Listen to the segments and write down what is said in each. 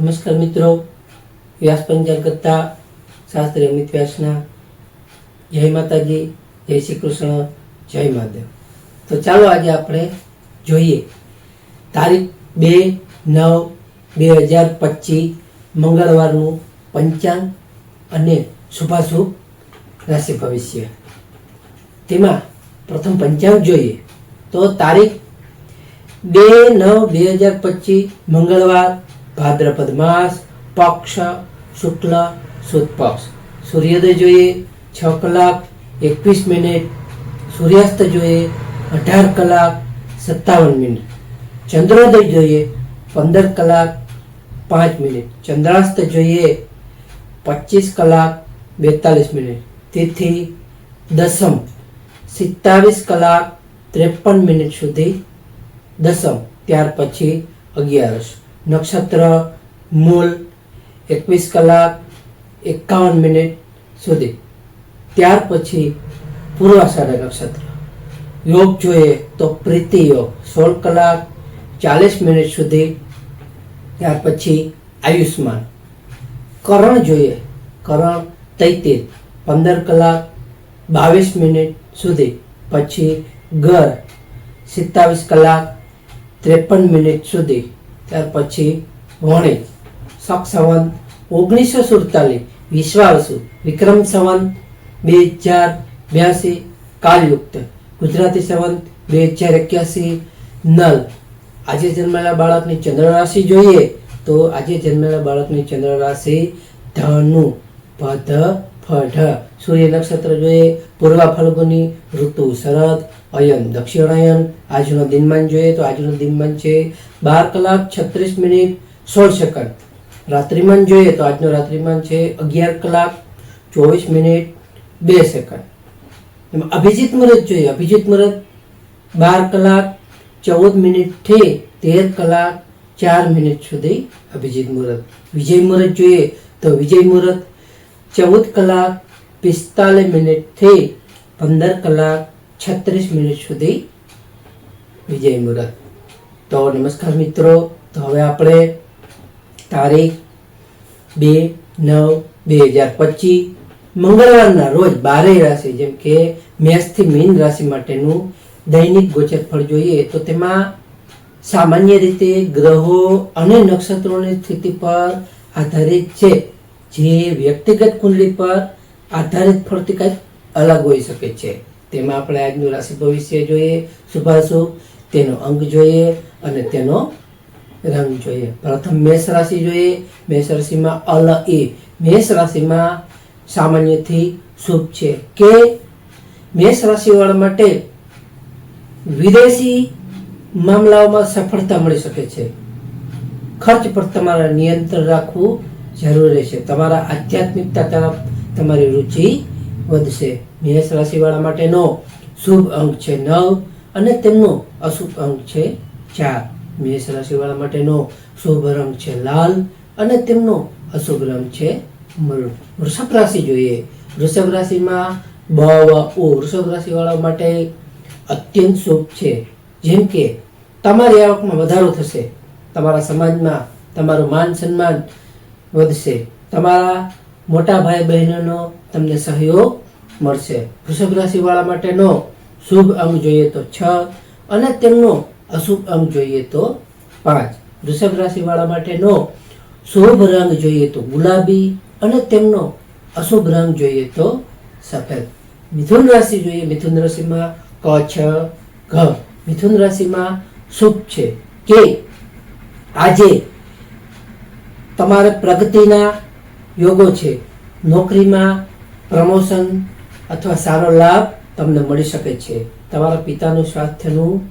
નમસ્કાર મિત્રો. વ્યાસ પંચાલ કરતા શાસ્ત્રી અમિત વ્યાસના જય માતાજી, જય શ્રી કૃષ્ણ, જય મહાદેવ. તો ચાલો આજે આપણે જોઈએ. તારીખ બે નવ બે હજાર પચીસ, મંગળવારનું પંચાંગ અને શુભાશુભ રાશિ ભવિષ્ય. તેમાં પ્રથમ પંચાંગ જોઈએ. તો તારીખ બે નવ બે હજાર પચીસ, મંગળવાર ભાદ્રપદ માસ પક્ષ શુક્લ સુદ પક્ષ સૂર્યોદય જોઈએ છ કલાક એકવીસ મિનિટ સૂર્યાસ્ત જોઈએ અઢાર કલાક સત્તાવન મિનિટ ચંદ્રોદય જોઈએ પંદર કલાક પાંચ મિનિટ ચંદ્રાસ્ત જોઈએ પચીસ કલાક બેતાલીસ મિનિટ તિથિ દસમ સિત્તાવીસ કલાક ત્રેપન મિનિટ સુધી દસમ ત્યાર પછી અગિયારસ નક્ષત્ર મૂળ એકવીસ કલાક, એકાવન મિનિટ સુધી. ત્યાર પછી પૂર્વાષાઢ નક્ષત્ર. યોગ જોઈએ તો પ્રીતિ યોગ, સોળ કલાક, ચાલીસ મિનિટ સુધી. ત્યાર પછી આયુષ્માન. કરણ જોઈએ, કરણ તૈતીર પંદર કલાક, બાવીસ મિનિટ સુધી. પછી ગર સિત્તાવીસ કલાક, ત્રેપન મિનિટ સુધી. ત્યાર પછી વણિજ શક સંવંત ઓગણીસો સુડતાલીસ, વિશ્વાવસુ, વિક્રમ સંવંત બે હજાર બ્યાસી, કાલયુક્ત, ગુજરાતી સંવંત બે હજાર એક્યાસી, નલ. આજે જન્મેલા બાળકની ચંદ્ર રાશિ જોઈએ તો આજે જન્મેલા બાળકની ચંદ્ર રાશિ ધનુ ભધ ફઢ સૂર્ય નક્ષત્ર જોઈએ પૂર્વ ફલ્ગુની ઋતુ શરદ, અયન, દક્ષિણાયન, આજનો દિનમાન જોઈએ તો આજનો દિનમાન છે બાર કલાક છત્રીસ મિનિટ સોળ સેકન્ડ. રાત્રિમાન જોઈએ તો આજનો રાત્રિમાન છે અગિયાર કલાક ચોવીસ મિનિટ બે સેકન્ડ. એમાં અભિજીત મુહૂર્ત જોઈએ અભિજીત મુહૂર્ત બાર કલાક ચૌદ મિનિટથી તેર કલાક ચાર મિનિટ સુધી અભિજીત મુહૂર્ત. વિજય મુહૂર્ત જોઈએ તો વિજય મુહૂર્ત ચૌદ કલાક પિસ્તાલીસ મિનિટથી પંદર કલાક છત્રીસ મિનિટ સુધી વિજય મુહૂર્ત તો નમસ્કાર મિત્રો, તો હવે આપણે તારીખ બે નવ બે હજાર પચીસ, મંગળવારના રોજ બારેય રાશિ, જેમ કે મેષથી મીન રાશિ માટેનું દૈનિક ગોચર ફળ જોઈએ, તો તેમાં સામાન્ય રીતે ગ્રહો અને નક્ષત્રોની સ્થિતિ પર આધારિત છે. જે વ્યક્તિગત કુંડલી પર આધારિત ફરતી કંઈક અલગ હોઈ શકે છે. તેમાં આપણે આજનું રાશિ ભવિષ્ય જોઈએ શુભાશુભ તેનો અંગ જોઈએ અને તેનો રંગ જોઈએ. પ્રથમ મેષ રાશિ જોઈએ. મેષ રાશિમાં અલ એ. મેષ રાશિમાં સામાન્યથી શુભ છે કે મેષ રાશિવાળા માટે વિદેશી મામલાઓમાં સફળતા મળી શકે છે. ખર્ચ પર તમારે નિયંત્રણ રાખવું જરૂરી રહેશે. તમારા આધ્યાત્મિકતા તરફ તમારી રુચિ વધશે. મેષ રાશિવાળા માટેનો શુભ અંક છે નવ અને તેમનો અશુભ અંક છે ચાર. મેષ રાશિવાળા માટેનો શુભ રંગ છે લાલ અને તેમનો અશુભ રંગ છે મરૂન વૃષભ રાશિ જોઈએ. વૃષભ રાશિમાં બ ઓ વૃષભ રાશિવાળા માટે અત્યંત શુભ છે. જેમ કે તમારી આવકમાં વધારો થશે. તમારા સમાજમાં તમારું માન સન્માન વધશે. તમારા મોટા ભાઈ બહેનોનો તમને સહયોગ મળશે. વૃષભ રાશિવાળા માટેનો શુભ અંક જોઈએ તો છ અને તેમનો અશુભ અંક જોઈએ તો પાંચ. વૃષભ રાશિવાળા માટેનો શુભ રંગ જોઈએ તો ગુલાબી અને તેમનો અશુભ રંગ જોઈએ તો સફેદ. મિથુન રાશિ જોઈએ, મિથુન રાશિમાં ક, છ, ઘ. મિથુન રાશિમાં શુભ છે કે આજે તમારે પ્રગતિના યોગો છે. નોકરીમાં પ્રમોશન અથવા સારો લાભ તમને મળી શકે છે. તમારા પિતાનું સ્વાસ્થ્યનું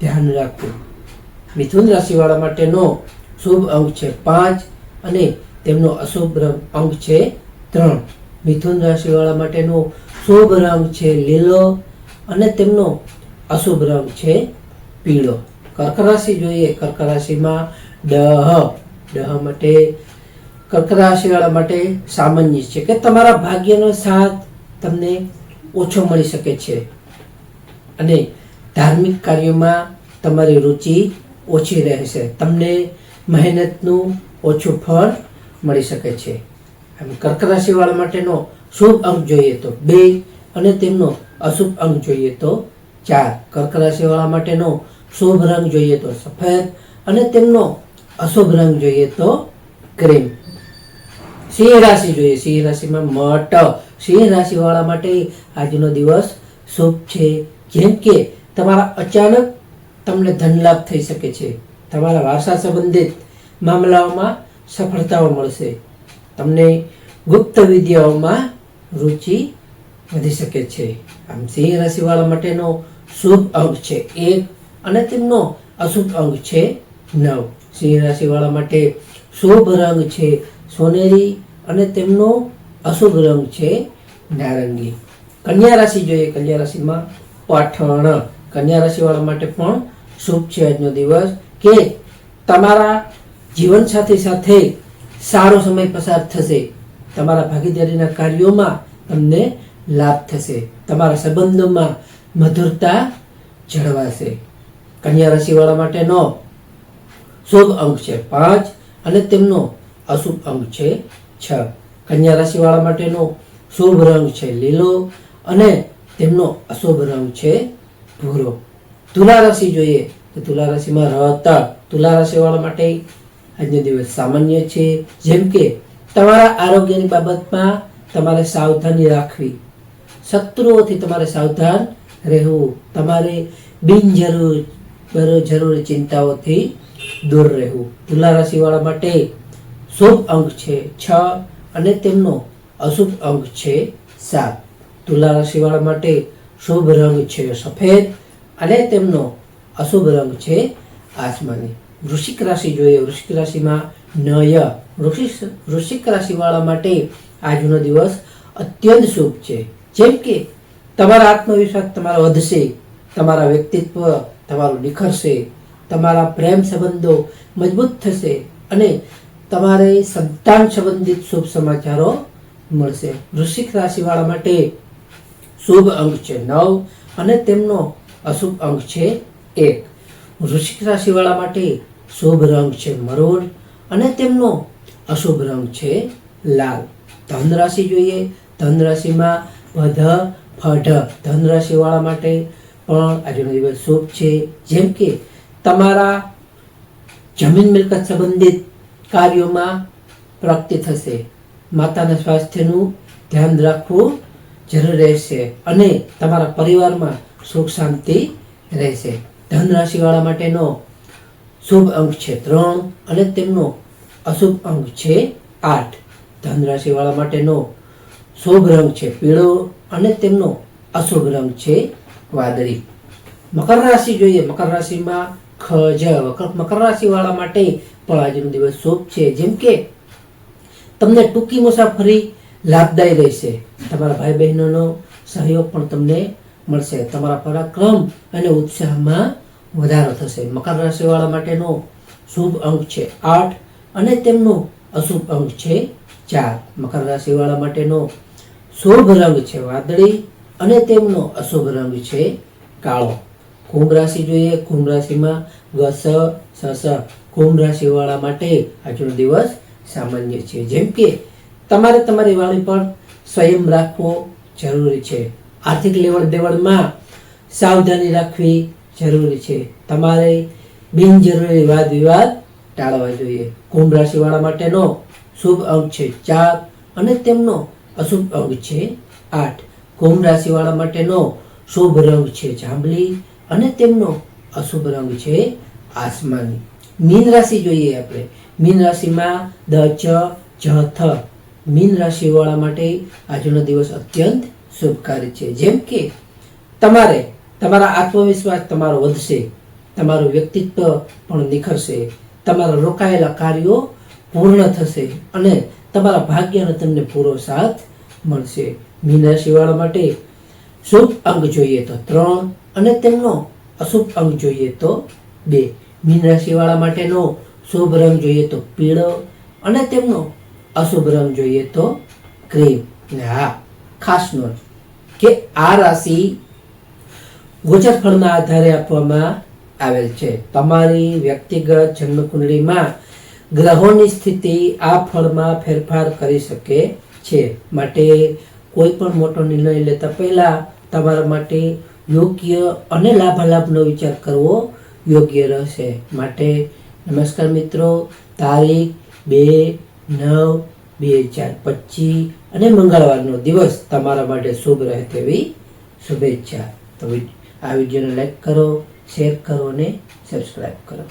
ધ્યાન રાખવું. મિથુન રાશિવાળા માટેનો શુભ અંક છે પાંચ અને તેમનો અશુભ અંક છે ત્રણ. મિથુન રાશિવાળા માટેનો શુભ રંગ છે લીલો અને તેમનો અશુભ રંગ છે પીળો. કર્ક રાશિ જોઈએ. કર્ક રાશિમાં ડહ ડહ માટે, કર્ક રાશિવાળા માટે સામાન્ય છે કે તમારા ભાગ્યનો સાથ તમને ઓછો મળી શકે છે. અને ધાર્મિક કાર્યોમાં તમારી રુચિ ઓછી રહેશે. તમને મહેનતનું ઓછું ફળ મળી શકે છે. આમ કર્ક રાશિવાળા માટેનો શુભ અંક જોઈએ તો બે અને તેમનો અશુભ અંક જોઈએ તો ચાર. કર્ક રાશિવાળા માટેનો શુભ રંગ જોઈએ તો સફેદ અને તેમનો અશુભ રંગ જોઈએ તો ક્રીમ. સિંહ રાશિ જોઈએ. સિંહ રાશિમાં મટ. સિંહ રાશિવાળા માટે આજનો દિવસ શુભ છે. જેમ કે તમારા અચાનક તમને ધન લાભ થઈ શકે છે. તમારા વારસા સંબંધિત મામલાઓમાં સફળતાઓ મળશે. તમને ગુપ્ત વિદ્યાઓમાં રુચિ વધી શકે છે. આમ સિંહ રાશિવાળા માટેનો શુભ અંક છે એક અને તેમનો અશુભ અંક છે નવ. સિંહ રાશિવાળા માટે શુભ રંગ છે. સોનેરી અને તેમનો અશુભ રંગ છે નારંગી. કન્યા રાશિ જોઈએ. કન્યા રાશિમાં પાઠણ. કન્યા રાશિવાળા માટે પણ શુભ છે આજનો દિવસ કે તમારા જીવન સાથી સાથે સારો સમય પસાર થશે. તમારા ભાગીદારીના કાર્યોમાં તમને લાભ થશે. તમારા સંબંધોમાં મધુરતા જળવાશે. કન્યા રાશિવાળા માટેનો શુભ અંક છે પાંચ અને તેમનો અશુભ અંક છે છ. કન્યા રાશિવાળા માટેનો શુભ રંગ છે લીલો અને તેમનો અશુભ રંગ છે ભૂરો. તુલા રાશિ જોઈએ તો તુલા રાશિમાં રહતા તુલા રાશિવાળા માટે આજનો દિવસ સામાન્ય છે. જેમ કે તમારા આરોગ્યની બાબતમાં તમારે સાવધાની રાખવી. શત્રુઓથી તમારે સાવધાન રહેવું. તમારે બિનજરૂર જરૂરી ચિંતાઓથી દૂર રહેવું. તુલા રાશિવાળા માટે શુભ અંક છે છ અને તેમનો અશુભ અંક છે સાત. તુલા રાશિવાળા માટે શુભ રંગ છે સફેદ અને તેમનો અશુભ રંગ છે આસમાની. વૃશ્ચિક રાશિ જોઈએ. વૃશ્ચિક રાશિમાં નય. વૃશ્ચિક વૃશ્ચિક રાશિવાળા માટે આજનો દિવસ અત્યંત શુભ છે. જેમ કે તમારા આત્મવિશ્વાસ તમારો વધશે. તમારા વ્યક્તિત્વ તમારું નિખરશે તમારા પ્રેમ સંબંધો મજબૂત થશે અને તમારે સંતાન સંબંધિત શુભ સમાચારો મળશે. વૃશ્ચિક રાશિવાળા માટે શુભ અંક છે નવ અને તેમનો અશુભ અંક છે એક. વૃશ્ચિક રાશિવાળા માટે શુભ રંગ છે મરોડ અને તેમનો અશુભ રંગ છે લાલ. ધન રાશિ જોઈએ ધન રાશિમાં વધ, ફઢ ધન રાશિવાળા માટે પણ આજનો દિવસ શુભ છે. જેમ કે તમારા જમીન મિલકત સંબંધિત કાર્યોમાં પ્રગતિ થશે. માતાના સ્વાસ્થ્યનું ધ્યાન રાખવું જરૂર રહેશે અને તમારા પરિવારમાં સુખ શાંતિ રહેશે. ધન રાશિવાળા માટેનો શુભ અંક છે ત્રણ અને તેમનો અશુભ અંક છે આઠ. ધન રાશિવાળા માટેનો શુભ રંગ છે પીળો અને તેમનો અશુભ રંગ છે વાદળી. મકર રાશિ જોઈએ. મકર રાશિમાં ખજ મકર મકર રાશિવાળા માટે પણ આજનો દિવસ શુભ છે. જેમ કે તમને ટૂંકી મુસાફરી લાભદાયી રહેશે. તમારા ભાઈ બહેનોનો સહયોગ પણ તમને મળશે. તમારા પરાક્રમ અને ઉત્સાહમાં વધારો થશે. મકર રાશિવાળા માટેનો શુભ અંક છે આઠ અને તેમનો અશુભ અંક છે ચાર. મકર રાશિવાળા માટેનો શુભ રંગ છે વાદળી અને તેમનો અશુભ રંગ છે કાળો. કુંભ રાશિ જોઈએ. કુંભ રાશિમાં ગસ સસ કુંભ રાશિવાળા માટે આજનો દિવસ સામાન્ય છે. જેમ કે તમારે તમારી વાણી પર સંયમ રાખવો જરૂરી છે. આર્થિક લેવડ દેવડમાં સાવધાની રાખવી જરૂરી છે. તમારે બિનજરૂરી વાદ વિવાદ ટાળવા જોઈએ. કુંભ રાશિવાળા માટેનો શુભ અંક છે ચાર અને તેમનો અશુભ અંક છે આઠ. કુંભ રાશિવાળા માટેનો શુભ રંગ છે જાંબલી અને તેમનો અશુભ રંગ છે આસમાની. મીન રાશિ જોઈએ આપણે. મીન રાશિમાં દ, ચ, જ, થ. મીન રાશિવાળા માટે આજનો દિવસ અત્યંત શુભકારી છે. જેમ કે તમારે, તમારા આત્મવિશ્વાસ તમારો વધશે, તમારું વ્યક્તિત્વ પણ નિખરશે, તમારા રોકાયેલા કાર્યો પૂર્ણ થશે અને તમારા ભાગ્યનો તમને પૂરો સાથ મળશે. મીન માટે શુભ અંગ જોઈએ તો ત્રણ અને તેમનો અશુભ અંગ જોઈએ તો બે. મીન માટેનો શુભ રંગ જોઈએ તો પીળો અને તેમનો અશુભ રંગ જોઈએ તો ક્રીમ. ને હા ખાસ નોંધ કે આ રાશિ ગોચર ફળના આધારે આપવામાં આવેલ છે. તમારી વ્યક્તિગત જન્મકુંડળીમાં ગ્રહોની સ્થિતિ આ ફળમાં ફેરફાર કરી શકે છે. માટે કોઈ પણ મોટો નિર્ણય લેતા પહેલા તમારા માટે યોગ્ય અને લાભાલાભનો વિચાર કરવો યોગ્ય રહેશે. માટે નમસ્કાર મિત્રો, તારીખ બે નવ બે હજાર પચીસ અને મંગળવારનો દિવસ તમારા માટે શુભ રહે તેવી શુભેચ્છા. તો આ વિડીયોને લાઈક કરો, શેર કરો અને સબસ્ક્રાઈબ કરો.